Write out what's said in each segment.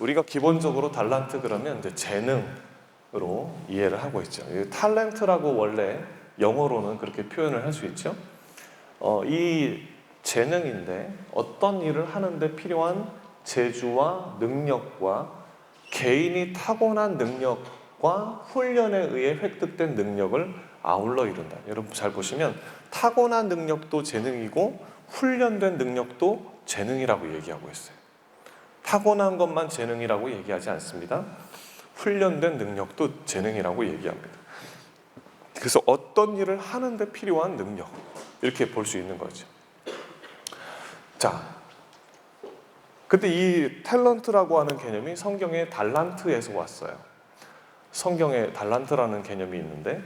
우리가 기본적으로 달란트 그러면 이제 재능으로 이해를 하고 있죠. 이 탤런트라고 원래 영어로는 그렇게 표현을 할 수 있죠. 어, 이 재능인데 어떤 일을 하는데 필요한 재주와 능력과 개인이 타고난 능력과 훈련에 의해 획득된 능력을 아울러 이룬다. 여러분 잘 보시면 타고난 능력도 재능이고 훈련된 능력도 재능이라고 얘기하고 있어요. 타고난 것만 재능이라고 얘기하지 않습니다. 훈련된 능력도 재능이라고 얘기합니다. 그래서 어떤 일을 하는데 필요한 능력 이렇게 볼 수 있는 거죠. 자, 근데 이 탤런트라고 하는 개념이 성경의 달란트에서 왔어요. 성경에 달란트라는 개념이 있는데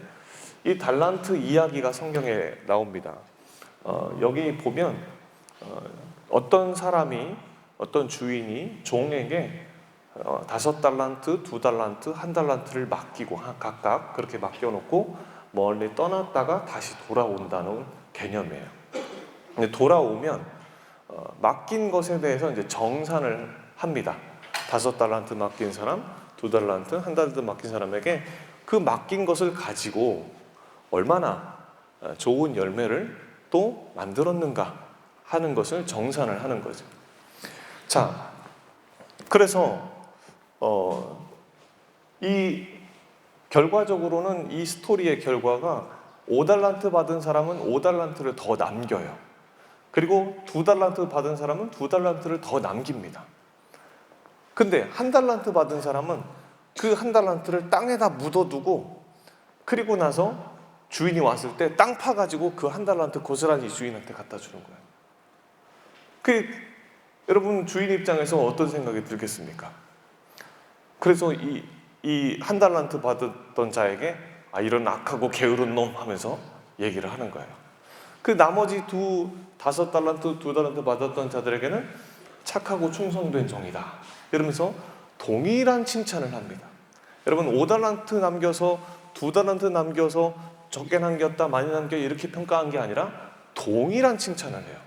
이 달란트 이야기가 성경에 나옵니다. 어, 여기 보면 어, 어떤 사람이 어떤 주인이 종에게 어, 다섯 달란트, 두 달란트, 한 달란트를 맡기고 하- 각각 그렇게 맡겨놓고 멀리 떠났다가 다시 돌아온다는 개념이에요. 근데 돌아오면 어, 맡긴 것에 대해서 이제 정산을 합니다. 다섯 달란트 맡긴 사람, 두 달란트, 한 달란트 맡긴 사람에게 그 맡긴 것을 가지고 얼마나 어, 좋은 열매를 또 만들었는가 하는 것을 정산을 하는 거죠. 자, 그래서 어, 이 결과적으로는 이 스토리의 결과가 5달란트 받은 사람은 5달란트를 더 남겨요. 그리고 두 달란트 받은 사람은 두 달란트를 더 남깁니다. 근데 한 달란트 받은 사람은 그 한 달란트를 땅에다 묻어두고 그리고 나서 주인이 왔을 때 땅 파가지고 그 한 달란트 고스란히 주인한테 갖다 주는 거예요. 그 여러분 주인 입장에서 어떤 생각이 들겠습니까? 그래서 이 이 한 달란트 받았던 자에게 아 이런 악하고 게으른 놈 하면서 얘기를 하는 거예요. 그 나머지 두 다섯 달란트 두 달란트 받았던 자들에게는 착하고 충성된 종이다. 이러면서 동일한 칭찬을 합니다. 여러분 5달란트 남겨서 두 달란트 남겨서 적게 남겼다 많이 남겨 이렇게 평가한 게 아니라 동일한 칭찬을 해요.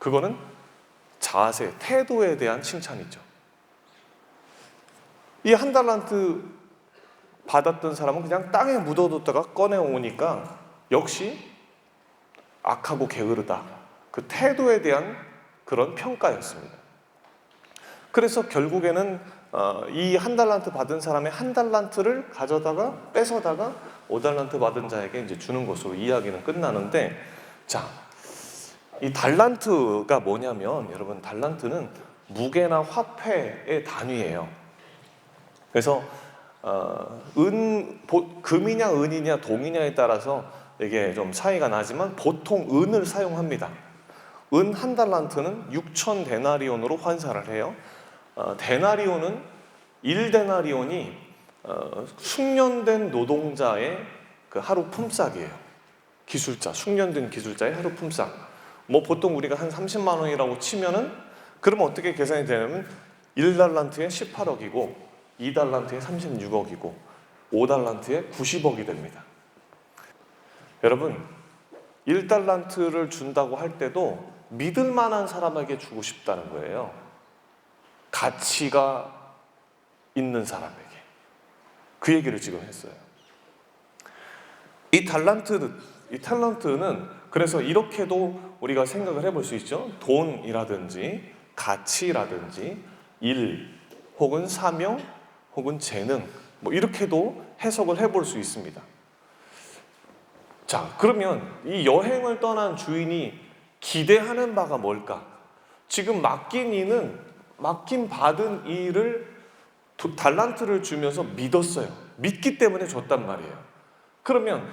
그거는 자세, 태도에 대한 칭찬이죠. 이 한 달란트 받았던 사람은 그냥 땅에 묻어뒀다가 꺼내 오니까 역시 악하고 게으르다. 그 태도에 대한 그런 평가였습니다. 그래서 결국에는 어, 이한 달란트 받은 사람의 한 달란트를 가져다가 뺏어다가 오 달란트 받은 자에게 이제 주는 것으로 이야기는 끝나는데 자, 이 달란트가 뭐냐면 여러분 달란트는 무게나 화폐의 단위예요. 그래서 어, 은 보- 금이냐 은이냐 동이냐에 따라서 이게 좀 차이가 나지만 보통 은을 사용합니다. 은 한 달란트는 6천 데나리온으로 환산을 해요. 어, 데나리온은 1데나리온이 어, 숙련된 노동자의 그 하루 품삯이에요. 기술자, 숙련된 기술자의 하루 품삯. 뭐 보통 우리가 한 30만 원이라고 치면은 그러면 어떻게 계산이 되냐면 1달란트에 18억이고 2달란트에 36억이고 5달란트에 90억이 됩니다. 여러분, 1달란트를 준다고 할 때도 믿을 만한 사람에게 주고 싶다는 거예요. 가치가 있는 사람에게. 그 얘기를 지금 했어요. 이 달란트, 이 탤런트는 그래서 이렇게도 우리가 생각을 해볼 수 있죠. 돈이라든지 가치라든지 일 혹은 사명 혹은 재능 뭐 이렇게도 해석을 해볼 수 있습니다. 자, 그러면 이 여행을 떠난 주인이 기대하는 바가 뭘까? 지금 맡긴 이는 맡긴 받은 도- 달란트를 주면서 믿었어요. 믿기 때문에 줬단 말이에요. 그러면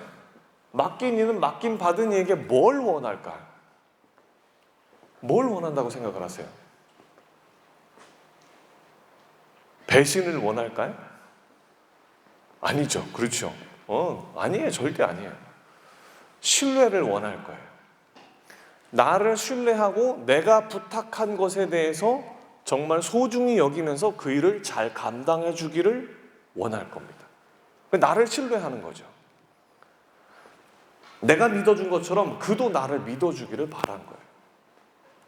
맡긴 이는 맡긴 받은 이에게 뭘 원할까요? 뭘 원한다고 생각을 하세요? 배신을 원할까요? 아니죠. 그렇죠. 어, 아니에요. 절대 아니에요. 신뢰를 원할 거예요. 나를 신뢰하고 내가 부탁한 것에 대해서 정말 소중히 여기면서 그 일을 잘 감당해 주기를 원할 겁니다. 나를 신뢰하는 거죠. 내가 믿어준 것처럼 그도 나를 믿어주기를 바란 거예요.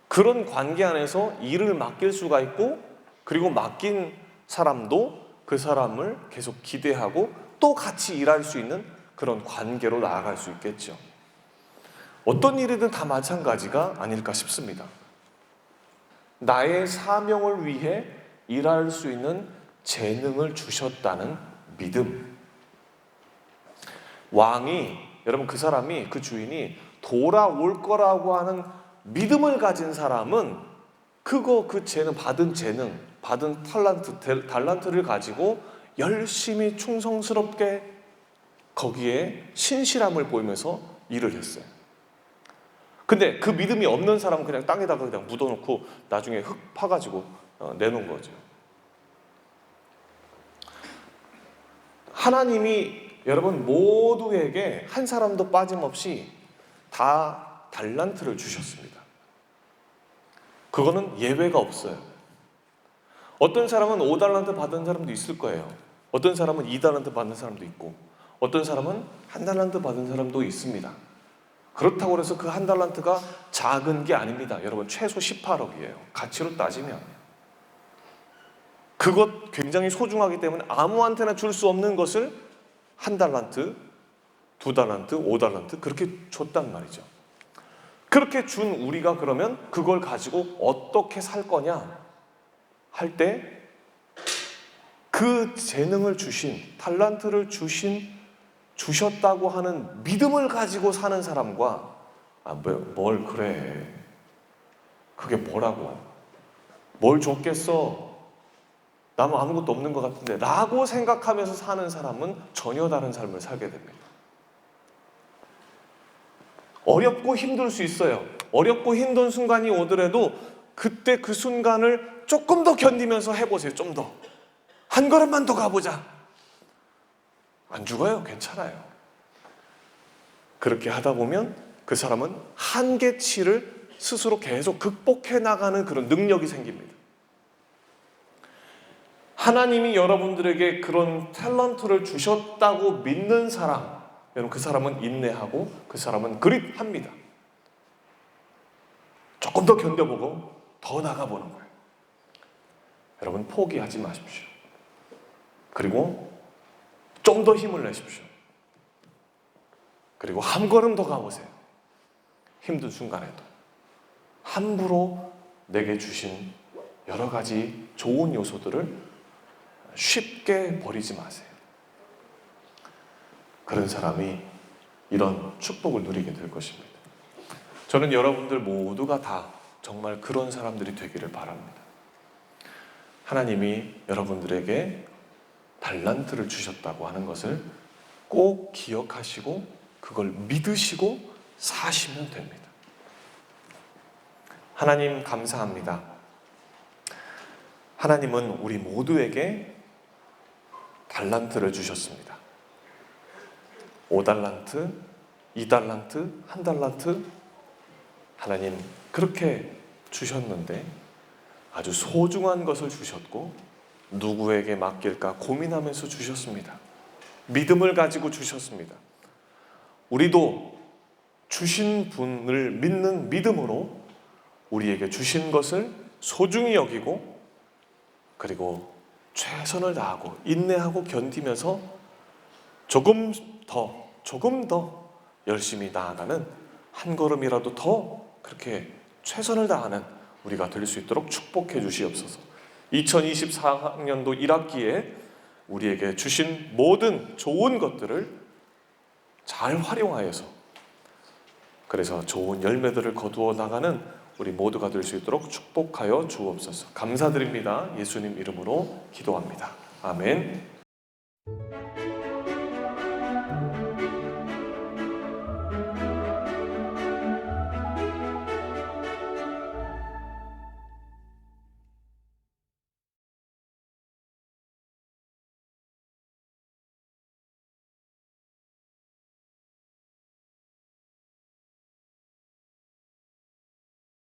그런 관계 안에서 일을 맡길 수가 있고 그리고 맡긴 사람도 그 사람을 계속 기대하고 또 같이 일할 수 있는 그런 관계로 나아갈 수 있겠죠. 어떤 일이든 다 마찬가지가 아닐까 싶습니다. 나의 사명을 위해 일할 수 있는 재능을 주셨다는 믿음. 왕이 여러분 그 사람이 그 주인이 돌아올 거라고 하는 믿음을 가진 사람은 그거 그 재능 받은 재능 받은 탈란트 델- 달란트를 가지고 열심히 충성스럽게 거기에 신실함을 보이면서 일을 했어요. 근데 그 믿음이 없는 사람은 그냥 땅에다가 그냥 묻어놓고 나중에 흙 파가지고 어, 내놓은 거죠. 하나님이 여러분 모두에게 한 사람도 빠짐없이 다 달란트를 주셨습니다. 그거는 예외가 없어요. 어떤 사람은 5달란트 받은 사람도 있을 거예요. 어떤 사람은 2달란트 받는 사람도 있고, 어떤 사람은 한 달란트 받은 사람도 있습니다. 그렇다고 해서 그 한 달란트가 작은 게 아닙니다. 여러분, 최소 18억이에요. 가치로 따지면. 그것 굉장히 소중하기 때문에 아무한테나 줄 수 없는 것을 한 달란트, 두 달란트, 오 달란트 그렇게 줬단 말이죠. 그렇게 준 우리가 그러면 그걸 가지고 어떻게 살 거냐 할 때 그 재능을 주신 달란트를 주신 주셨다고 하는 믿음을 가지고 사는 사람과 아, 뭐, 뭘 그래 그게 뭐라고 뭘 줬겠어 나는 아무것도 없는 것 같은데 라고 생각하면서 사는 사람은 전혀 다른 삶을 살게 됩니다. 어렵고 힘들 수 있어요. 어렵고 힘든 순간이 오더라도 그때 그 순간을 조금 더 견디면서 해보세요. 좀 더. 한 걸음만 더 가보자. 안 죽어요. 괜찮아요. 그렇게 하다 보면 그 사람은 한계치를 스스로 계속 극복해 나가는 그런 능력이 생깁니다. 하나님이 여러분들에게 그런 탤런트를 주셨다고 믿는 사람, 여러분 그 사람은 인내하고 그 사람은 그립합니다. 조금 더 견뎌보고 더 나가보는 거예요. 여러분 포기하지 마십시오. 그리고 좀 더 힘을 내십시오. 그리고 한 걸음 더 가보세요. 힘든 순간에도 함부로 내게 주신 여러 가지 좋은 요소들을 쉽게 버리지 마세요. 그런 사람이 이런 축복을 누리게 될 것입니다. 저는 여러분들 모두가 다 정말 그런 사람들이 되기를 바랍니다. 하나님이 여러분들에게 달란트를 주셨다고 하는 것을 꼭 기억하시고 그걸 믿으시고 사시면 됩니다. 하나님 감사합니다. 하나님은 우리 모두에게 달란트를 주셨습니다. 5달란트, 2달란트, 한 달란트 하나님 그렇게 주셨는데 아주 소중한 것을 주셨고 누구에게 맡길까 고민하면서 주셨습니다. 믿음을 가지고 주셨습니다. 우리도 주신 분을 믿는 믿음으로 우리에게 주신 것을 소중히 여기고 그리고 최선을 다하고 인내하고 견디면서 조금 더 조금 더 열심히 나아가는 한 걸음이라도 더 그렇게 최선을 다하는 우리가 될 수 있도록 축복해 주시옵소서. 2024학년도 1학기에 우리에게 주신 모든 좋은 것들을 잘 활용하여서 그래서 좋은 열매들을 거두어 나가는 우리 모두가 될 수 있도록 축복하여 주옵소서. 감사드립니다. 예수님 이름으로 기도합니다. 아멘.